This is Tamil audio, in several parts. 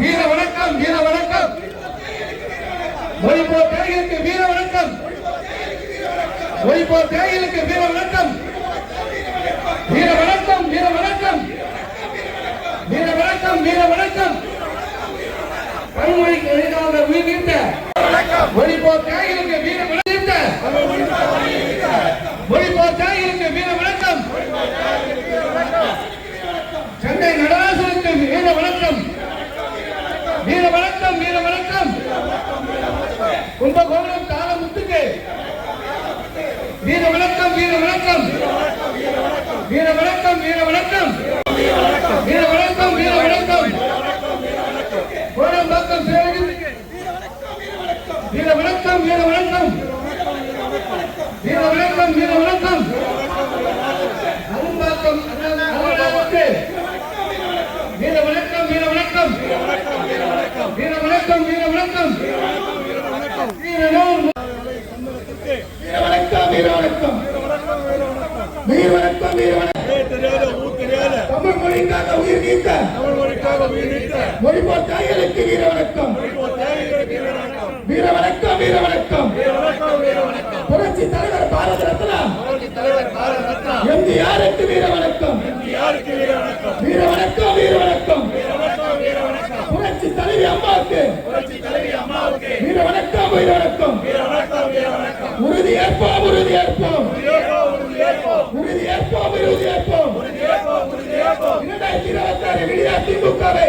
வீர வணக்கம் வீர வணக்கம். மொழிபோர் தேயிலுக்கு வீர வணக்கம். மொழிபோர் தேயிலுக்கு வீர வணக்கம். வீர வணக்கம் வீர வணக்கம். வீர வணக்கம் வீர வணக்கம். பன்மொழிக்கு எதிராக உயிர்நீத்த நீத்த. மொழிபோர் தேயிலுக்கு வீர வணக்கம் மொழிபோர் தேயிலுக்கு வீர வணக்கம். சென்னை நடராசனுக்கு வீர வணக்கம். வீர வணக்கம் வீர வணக்கம். கும்பகோணம் தாளமுத்துக்கு வீர வணக்கம் வீர வணக்கம். வீர வணக்கம் வீர வணக்கம். வீர வணக்கம் வீர வணக்கம். கோடம்பாக்கம் வீர வணக்கம் வீர வணக்கம். வீர வணக்கம் வீர வணக்கம். அரும்பாக்கம் அண்ணாவுக்கு வீர வணக்கம் வீர வணக்கம் வீர வணக்கம் வீர வணக்கம் வீரனூர் வீர வணக்கம் வீர வணக்கம் வீர வணக்கம் வீர வணக்கம் தமிழ் மொழிக்காக உயிர் மொழிபோர் தாய்களுக்கு வீர வணக்கம் வீர வணக்கம் வீர வணக்கம் புரட்சி தலைவர் பாரத ரத்னா எம்ஜிஆருக்கு வீர வணக்கம் வீர வணக்கம் வீர வணக்கம் புரட்சி தலைவி அம்மாவுக்கு. வீர வணக்கம் வீர வணக்கம் உறுதி ஏற்போம் உறுதி ஏற்போம் உறுதி ஏற்போம் உறுதி ஏற்போம் இரண்டாயிரத்தி இருபத்தி ஆறு விடியா திமுகவை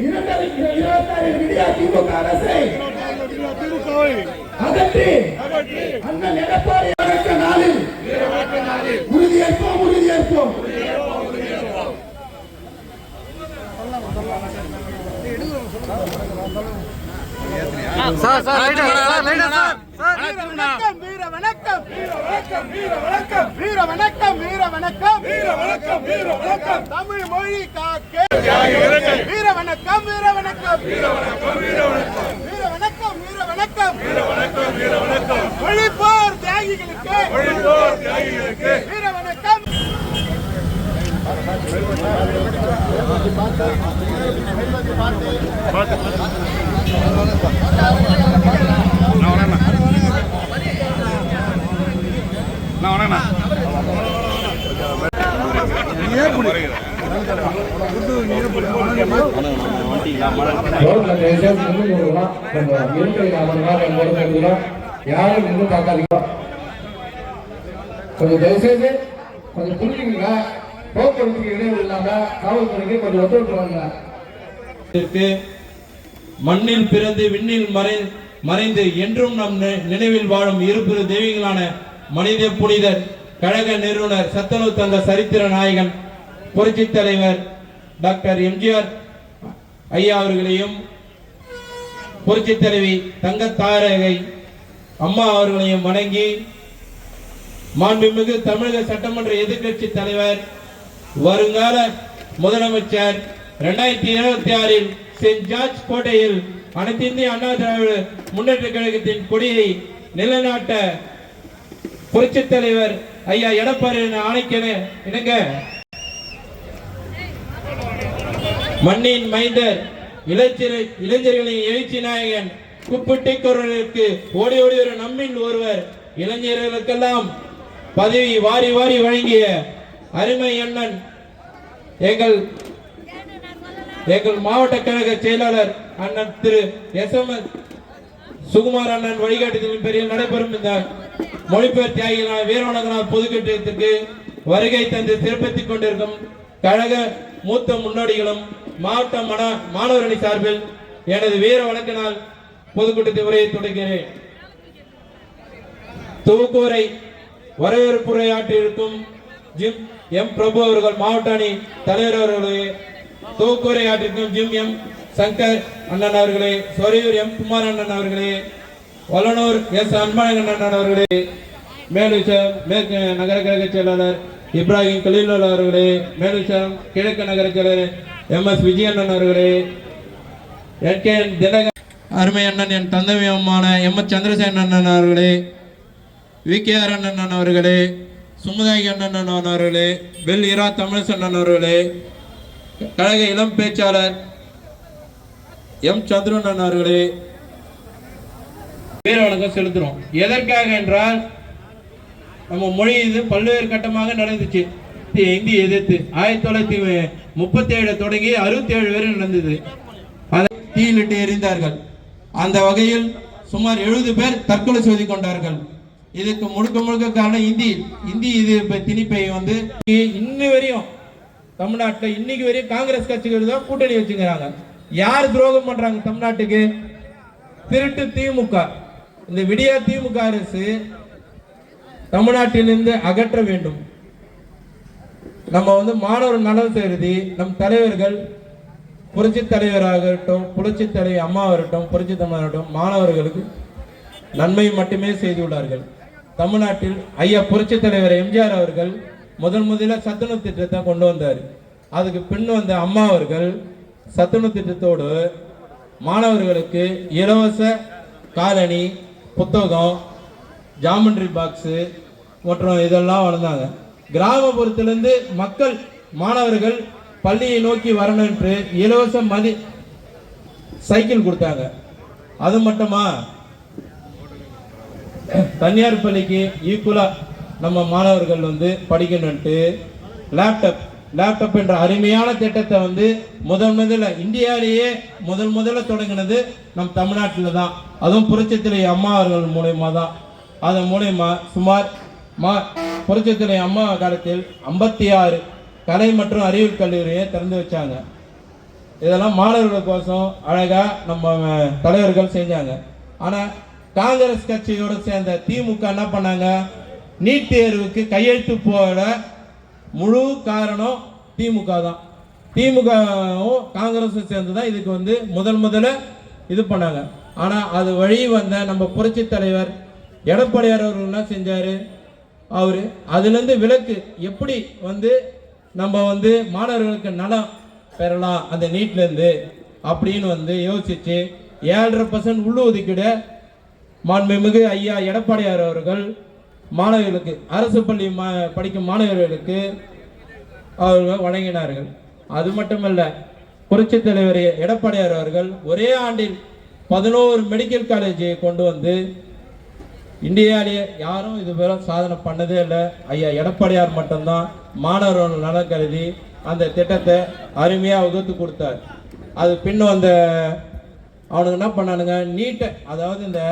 இரண்டாயிரத்தி இருபத்தி ஆறு விடியா திமுக அரசை அகற்றி. அண்ணன் எடப்பாடி வணக்க நாளில். உறுதியேற்போம் உறுதியேற்போம் சார் சார் ரைட்டா சார் ரைட்டா சார். வணக்கம் வீர வணக்கம் வீர வணக்கம். வீர வணக்கம் வீர வணக்கம் வீர வணக்கம். வீர வணக்கம் வீர வணக்கம். தமிழ் மொழி வீர வணக்கம் வீர வணக்கம் வீர வணக்கம் வீர வணக்கம் வீர வணக்கம் வீர வணக்கம் வீர வணக்கம் வீர வணக்கம் மொழிப்போர் தியாகிகளுக்கு. மொழிப்போர் தியாகிகளுக்கு வீர வணக்கம் நின்று யாரும் நின்று பார்க்காதீங்க கொஞ்சம் தயவுசெய்து கொஞ்சம் போக்குவரத்துக்கு இல்லாம காவல்துறைக்கு கொஞ்சம் ஒத்துழைப்பு மண்ணில் பிறந்து விண்ணில் மறை மறைந்து என்றும் நம் நி- நினைவில் வாழும் இருபெரு தெய்வங்களான மனித புனிதர் கழக நிறுவனர் சத்தனு தந்த சரித்திர நாயகன் புரட்சி தலைவர் டாக்டர் எம்ஜிஆர் ஐயா அவர்களையும் புரட்சி தலைவி தங்க தாரகை அம்மா அவர்களையும் வணங்கி மாண்புமிகு தமிழக சட்டமன்ற எதிர்க்கட்சி தலைவர் வருங்கால முதலமைச்சர் இரண்டாயிரத்தி இருபத்தி ஆறில் சென்ட் ஜார்ஜ் கோட்டையில் அனைத்து இந்திய அண்ணா திராவிட முன்னேற்ற கழகத்தின் கொடியை நிலைநாட்ட புரட்சித் தலைவர் ஐயா எடப்பாடி ஆணைக்கென இணங்க மண்ணின் மைந்தர் இளைஞர் இளைஞர்களின் எழுச்சி நாயகன் குப்பிட்டி குரலுக்கு ஓடி ஓடி ஒரு நம்மில் ஒருவர் இளைஞர்களுக்கெல்லாம் பதவி வாரி வாரி வழங்கிய அருமை அண்ணன் எங்கள் எங்கள் மாவட்ட கழக செயலாளர் அண்ணன் திரு எஸ் எம் சுகுமார் அண்ணன் வழிகாட்டுதலின் பேரில் நடைபெறும் இந்த மொழிபெயர் தியாகிகளான வீரவணங்கநாத் பொதுக்கூட்டத்திற்கு வருகை தந்து சிறப்பித்துக் கொண்டிருக்கும் கழக மூத்த முன்னோடிகளும் மாவட்ட மன மாணவரணி சார்பில் எனது வீர வழக்கினால் பொதுக்கூட்டத்தை உரையை தொடங்குகிறேன் துவக்கூரை வரவேற்புரையாற்றியிருக்கும் ஜிம் எம். பிரபு அவர்கள் மாவட்ட அணி தலைவர் அவர்களே தொகுப்புரை ஆற்றிருக்கும் ஜிம் எம். சங்கர் அண்ணன் அவர்களே சொரையூர் எம். குமார் அண்ணன் அவர்களே வல்லனூர் எஸ். அன்பழகன் அண்ணன் அவர்களே மேலுச்சம் மேற்கு நகர கழக செயலாளர் இப்ராஹிம் கலீல் அவர்களே மேலுச்சம் கிழக்கு நகர செயலாளர் எம் எஸ் விஜயண்ணன் அவர்களே என் கே தினக அருமை அண்ணன் என் தந்தவியமான எம் எஸ் சந்திரசேன் அண்ணன் அவர்களே வி கே ஆர் அண்ணன் அவர்களே சுமுதாயி அண்ணன் அவர்களே வெல் இரா தமிழசன் அவர்களே கழக இளம் பேச்சாளர் எம் சந்திரன் அவர்களே. வீர வணக்கம் செலுத்துறோம். எதற்காக என்றால் நம்ம மொழி இது பல்வேறு கட்டமாக நடந்துச்சு. தி- இந்தி எதிர்த்து? ஆயிரத்தி தொள்ளாயிரத்தி முப்பத்தி ஏழு தொடங்கி அறுபத்தி ஏழு வரை நடந்தது. அதை தீயிலிட்டு எறிந்தார்கள் அந்த வகையில் சுமார் எழுபது பேர் தற்கொலை செய்து கொண்டார்கள். இதுக்கு முழுக்க முழுக்க காரணம் இந்தி. இந்தி இது திணிப்பை வந்து இன்னி வரையும் தமிழ்நாட்டில் இன்னைக்கு வரையும் காங்கிரஸ் கட்சிகள் தான் கூட்டணி வச்சுக்கிறாங்க. யார் துரோகம் பண்றாங்க தமிழ்நாட்டுக்கு? திருட்டு திமுக. இந்த விடியா திமுக அரசு தமிழ்நாட்டிலிருந்து அகற்ற வேண்டும். நம்ம வந்து மாணவர் நலன் செய்தி நம் தலைவர்கள் புரட்சி தலைவராகட்டும் புரட்சி தலைவர் அம்மாவாகட்டும் புரட்சி தமிழராகட்டும் மாணவர்களுக்கு நன்மை மட்டுமே செய்துள்ளார்கள் தமிழ்நாட்டில் ஐயா புரட்சி தலைவர் எம்ஜிஆர் அவர்கள் முதன் முதல்ல சத்துணவு திட்டத்தை கொண்டு வந்தார். அதுக்கு பின் வந்த அம்மா அவர்கள் சத்துணவு திட்டத்தோடு மாணவர்களுக்கு இலவச காலணி புத்தகம் ஜாமெண்ட்ரி பாக்ஸு மற்றும் இதெல்லாம் வளர்ந்தாங்க கிராமப்புறத்திலிருந்து மக்கள் மாணவர்கள் பள்ளியை நோக்கி வரணும் என்று இலவச மதி சைக்கிள் கொடுத்தாங்க. அது மட்டுமா? தனியார் பள்ளிக்கு ஈக்குவலா நம்ம மாணவர்கள் வந்து படிக்கணும்ட்டு லேப்டாப் லேப்டாப் என்ற அருமையான திட்டத்தை வந்து முதல் முதல்ல இந்தியாவிலேயே முதல் முதல்ல தொடங்கினது நம் தமிழ்நாட்டில் தான். அதுவும் புரட்சித்துறை அம்மா அவர்கள் மூலயமா தான் அதன் மூலயமா சுமார் மா புரட்சித்துறை அம்மா காலத்தில் ஐம்பத்தி ஆறு கலை மற்றும் அறிவியல் கல்லூரியை திறந்து வச்சாங்க. இதெல்லாம் மாணவர்களுக்கோசம் அழகாக நம்ம தலைவர்கள் செஞ்சாங்க. ஆனால் காங்கிரஸ் கட்சியோட சேர்ந்த திமுக என்ன பண்ணாங்க? நீட் தேர்வுக்கு கையெழுத்து போட முழு காரணம் திமுக தான். திமுகவும் காங்கிரஸும் சேர்ந்து தான் இதுக்கு வந்து முதல் முதல்ல இது பண்ணாங்க. ஆனால் அது வழி வந்த நம்ம புரட்சி தலைவர் எடப்பாடியார் அவர்கள் என்ன செஞ்சார்? அவர் அதுலேருந்து விலக்கு எப்படி வந்து நம்ம வந்து மாணவர்களுக்கு நலம் பெறலாம் அந்த நீட்லேருந்து அப்படின்னு வந்து யோசித்து ஏழரை பர்சன்ட் உள்ள ஒதுக்கீடு மாண்புமிகு ஐயா எடப்பாடியார் அவர்கள் மாணவர்களுக்கு அரசு பள்ளி மா படிக்கும் மாணவர்களுக்கு அவர்கள் வழங்கினார்கள். அது மட்டுமல்ல புரட்சி தலைவர் எடப்பாடியார் அவர்கள் ஒரே ஆண்டில் பதினோரு மெடிக்கல் காலேஜை கொண்டு வந்து இந்தியாவிலேயே யாரும் இது சாதனை பண்ணதே இல்லை. ஐயா எடப்பாடியார் மட்டும்தான் மாணவர்கள் நலன் கருதி அந்த திட்டத்தை அருமையாக வகுத்து கொடுத்தார். அது பின் வந்த அவனுக்கு என்ன பண்ணானுங்க? நீட்டை அதாவது இந்த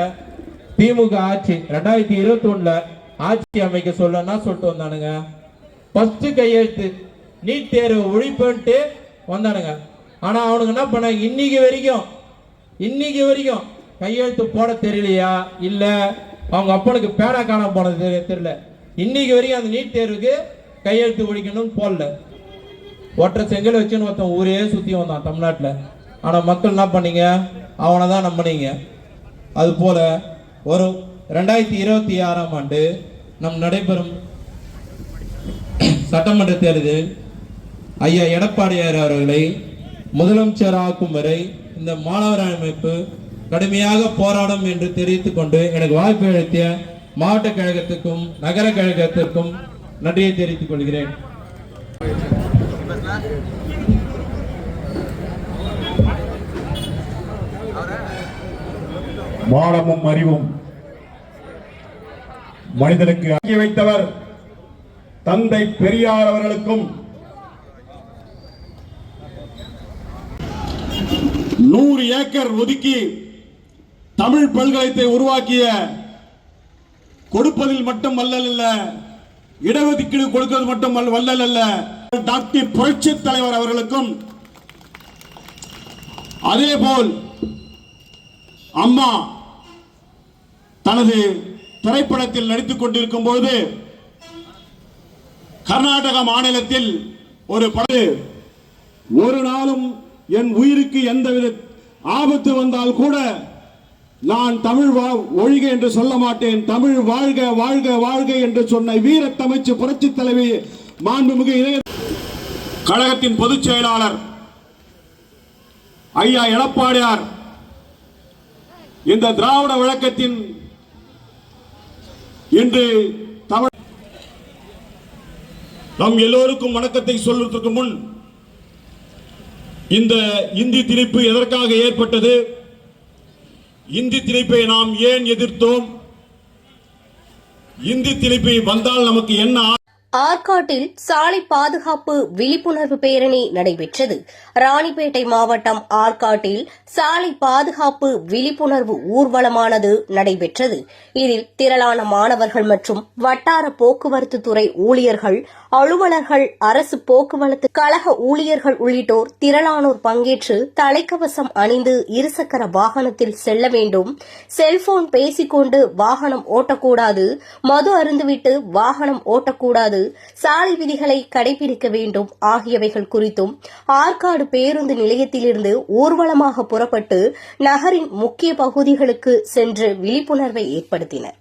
திமுக ஆட்சி ரெண்டாயிரத்தி இருபத்தி ஒன்றில் ஆட்சி அமைக்க சொல்லனா சொல்லிட்டு வந்தானுங்க? ஃபஸ்ட்டு கையெழுத்து நீட் தேர்வு ஒழிப்புன்ட்டு வந்தானுங்க. ஆனால் அவனுக்கு என்ன பண்ணாங்க? இன்னைக்கு வரைக்கும் இன்னைக்கு வரைக்கும் கையெழுத்து போட தெரியலையா? இல்லை அவங்க அப்பனுக்கு பேனா காணாம போனது தெரிய- தெரியல. இன்னைக்கு வரைக்கும் அந்த நீட் தேர்வுக்கு கையெழுத்து ஒழிக்கணும்னு போடல. ஒற்றை செங்கல் வச்சுன்னு ஒருத்தன் ஊரே சுற்றி வந்தான் தமிழ்நாட்டில். ஆனால் மக்கள் என்ன பண்ணீங்க? அவனை தான் நம்பினீங்க. அது போல வரும் ரெண்டாயிரத்தி இருபத்தி ஆறாம் ஆண்டு நம் நடைபெறும் சட்டமன்ற தேர்தலில் ஐயா எடப்பாடியார் அவர்களை முதலமைச்சர் ஆக்கும் வரை இந்த மாணவர் அமைப்பு கடுமையாக போராடும் என்று தெரிவித்துக் கொண்டு எனக்கு வாய்ப்பு அளித்த மாவட்ட கழகத்துக்கும் நகர கழகத்திற்கும் நன்றியை தெரிவித்துக் கொள்கிறேன். மானமும் அறிவும் மனிதனுக்கு ஆக்கி வைத்தவர் தந்தை பெரியார் அவர்களுக்கும் நூறு ஏக்கர் ஒதுக்கி தமிழ் பல்கலைத்தை உருவாக்கிய கொடுப்பதில் மட்டும் வல்லல் அல்ல இடஒதுக்கீடு கொடுக்கிறது மட்டும் வல்லல் அல்ல டாக்டர் புரட்சி தலைவர் அவர்களுக்கும் அதேபோல் அம்மா தனது திரைப்படத்தில் நடித்துக் கொண்டிருக்கும் பொழுது கர்நாடக மாநிலத்தில் ஒரு படம் ஒரு நாளும் என் உயிருக்கு எந்தவித ஆபத்து வந்தால் கூட நான் தமிழ் வா- ஒழிக என்று சொல்ல மாட்டேன். தமிழ் வாழ்க வாழ்க வாழ்க என்று சொன்ன வீர தமிழ்ச்சி புரட்சி தலைவி மாண்புமிகு இளைய கழகத்தின் பொதுச் செயலாளர் ஐயா எடப்பாடியார். இந்த திராவிட வழக்கத்தின் இன்று தமிழ் நம் எல்லோருக்கும் வணக்கத்தை சொல்வதற்கு முன் இந்த இந்தி திணிப்பு எதற்காக ஏற்பட்டது? இந்தி திணிப்பை நாம் ஏன் எதிர்த்தோம்? இந்தி திணிப்பை வந்தால் நமக்கு என்ன ஆற்காட்டில் சாலை பாதுகாப்பு விழிப்புணர்வு பேரணி நடைபெற்றது. ராணிப்பேட்டை மாவட்டம் ஆற்காட்டில் சாலை பாதுகாப்பு விழிப்புணர்வு ஊர்வலமானது நடைபெற்றது. இதில் திரளான மாணவர்கள் மற்றும் வட்டார போக்குவரத்து துறை ஊழியர்கள் அலுவலர்கள் அரசு போக்குவரத்து கழக ஊழியர்கள் உள்ளிட்டோர் திரளானோர் பங்கேற்று தலைக்கவசம் அணிந்து இருசக்கர வாகனத்தில் செல்ல வேண்டும். செல்போன் பேசிக்கொண்டு வாகனம் ஓட்டக்கூடாது. மது அருந்துவிட்டு வாகனம் ஓட்டக்கூடாது. சாலை விதிகளை கடைபிடிக்க வேண்டும் ஆகியவைகள் குறித்தும் ஆற்காடு பேருந்து நிலையத்திலிருந்து ஊர்வலமாக புறப்பட்டு நகரின் முக்கிய பகுதிகளுக்கு சென்று விழிப்புணர்வை ஏற்படுத்தினர்